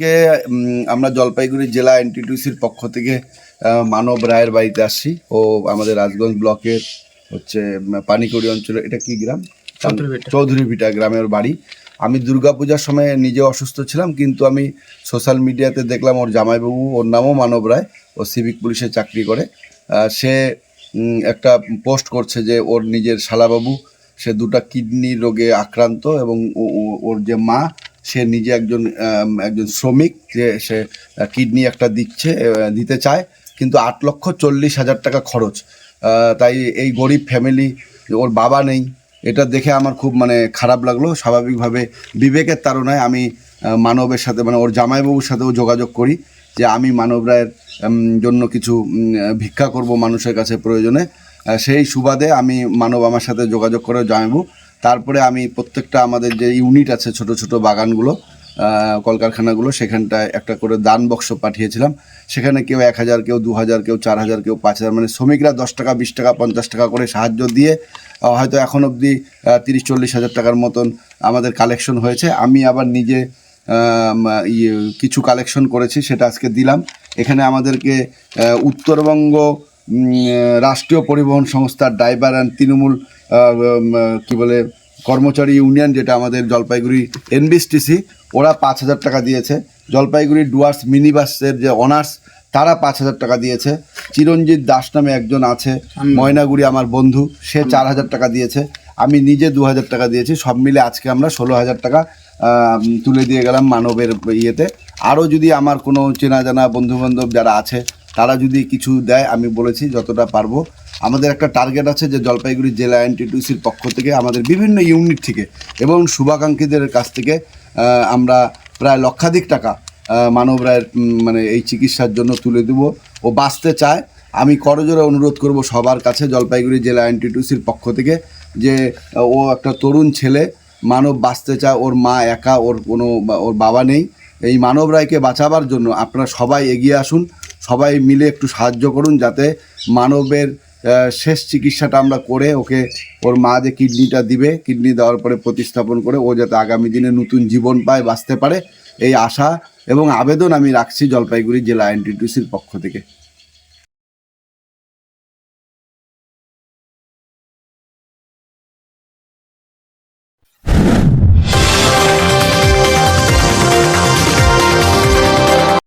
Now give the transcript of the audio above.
কে উম, আমরা জলপাইগুড়ি জেলা এনটিটিউসির পক্ষ থেকে মানব রায়ের বাড়িতে আসছি। ও আমাদের রাজগঞ্জ ব্লকের হচ্ছে পানিকড়ি অঞ্চলে এটা কি গ্রাম? চৌধুরী ভিটা গ্রামের বাড়ি। আমি দুর্গাপূজার সময় নিজে অসুস্থ ছিলাম কিন্তু আমি সোশ্যাল মিডিয়াতে দেখলাম ওর জামাইবাবু ওর নামও মানব রায় ও সিভিক পুলিশে চাকরি করে। সে একটা পোস্ট করছে যে ওর নিজের শালাবাবু সে দুটা কিডনি রোগে আক্রান্ত এবং ওর যে মা, সে নিজে একজন একজন শ্রমিক, যে সে কিডনি একটা দিচ্ছে দিতে চায়, কিন্তু আট লক্ষ চল্লিশ হাজার টাকা খরচ। তাই এই গরিব ফ্যামিলি, ওর বাবা নেই, এটা দেখে আমার খুব মানে খারাপ লাগল। স্বাভাবিকভাবে বিবেকের তাড়নায় আমি মানবের সাথে মানে ওর জামাইবাবুর সাথেও যোগাযোগ করি, যে আমি মানব রায়ের জন্য কিছু ভিক্ষা করব মানুষের কাছে প্রয়োজনে। সেই সুবাদে আমি মানব আমার সাথে যোগাযোগ করে জানাব। তারপরে আমি প্রত্যেকটা আমাদের যে ইউনিট আছে, ছোট ছোট বাগানগুলো কলকারখানাগুলো, সেখানটায় একটা করে দান বক্স পাঠিয়েছিলাম। সেখানে কেউ এক হাজার, কেউ দু হাজার, কেউ চার হাজার, কেউ পাঁচ হাজার মানে শ্রমিকরা দশ টাকা, বিশ টাকা, পঞ্চাশ টাকা করে সাহায্য দিয়ে হয়তো এখন অবধি তিরিশ, চল্লিশ হাজার টাকার মতন আমাদের কালেকশন হয়েছে। আমি আবার নিজে ইয়ে কিছু কালেকশন করেছি, সেটা আজকে দিলাম। এখানে আমাদেরকে উত্তরবঙ্গ রাষ্ট্রীয় পরিবহন সংস্থার ড্রাইভার অ্যান্ড তৃণমূল কি বলে কর্মচারী ইউনিয়ন যেটা আমাদের জলপাইগুড়ি এনবিএসটিসি ওরা পাঁচ হাজার টাকা দিয়েছে। জলপাইগুড়ি ডুয়ার্স মিনি বাসের যে অনার্স তারা পাঁচ হাজার টাকা দিয়েছে। চিরঞ্জিত দাস নামে একজন আছে ময়নাগুড়ি আমার বন্ধু সে চার হাজার টাকা দিয়েছে। আমি নিজে দু হাজার টাকা দিয়েছি সব মিলে আজকে আমরা ষোলো হাজার টাকা তুলে দিয়ে গেলাম মানবের ইয়েতে। আরও যদি আমার কোনো চেনা জানা বন্ধুবান্ধব যারা আছে তারা যদি কিছু দেয়, আমি বলেছি যতটা পারব। আমাদের একটা টার্গেট আছে যে জলপাইগুড়ি জেলা এনটিটিউসির পক্ষ থেকে আমাদের বিভিন্ন ইউনিট থেকে এবং শুভাকাঙ্ক্ষীদের কাছ থেকে আমরা প্রায় লক্ষাধিক টাকা মানব রায়ের মানে এই চিকিৎসার জন্য তুলে দেবো ও বাঁচতে চায়। আমি করজোরে অনুরোধ করব সবার কাছে জলপাইগুড়ি জেলা এনটিটিউসির পক্ষ থেকে যে, ও একটা তরুণ ছেলে, মানব বাঁচতে চায়, ওর মা একা, ওর কোনো ওর বাবা নেই। এই মানব রায়কে বাঁচাবার জন্য আপনারা সবাই এগিয়ে আসুন। সবাই মিলে একটু সাহায্য করুন যাতে মানবের শেষ চিকিৎসাটা আমরা করে ওকে, ওর মা যে কিডনিটা দিবে, কিডনি দেওয়ার পরে প্রতিস্থাপন করে ও যাতে আগামী দিনে নতুন জীবন পায়, বাঁচতে পারে, এই আশা এবং আবেদন আমি রাখছি জলপাইগুড়ি জেলা এনটিটিউসির পক্ষ থেকে।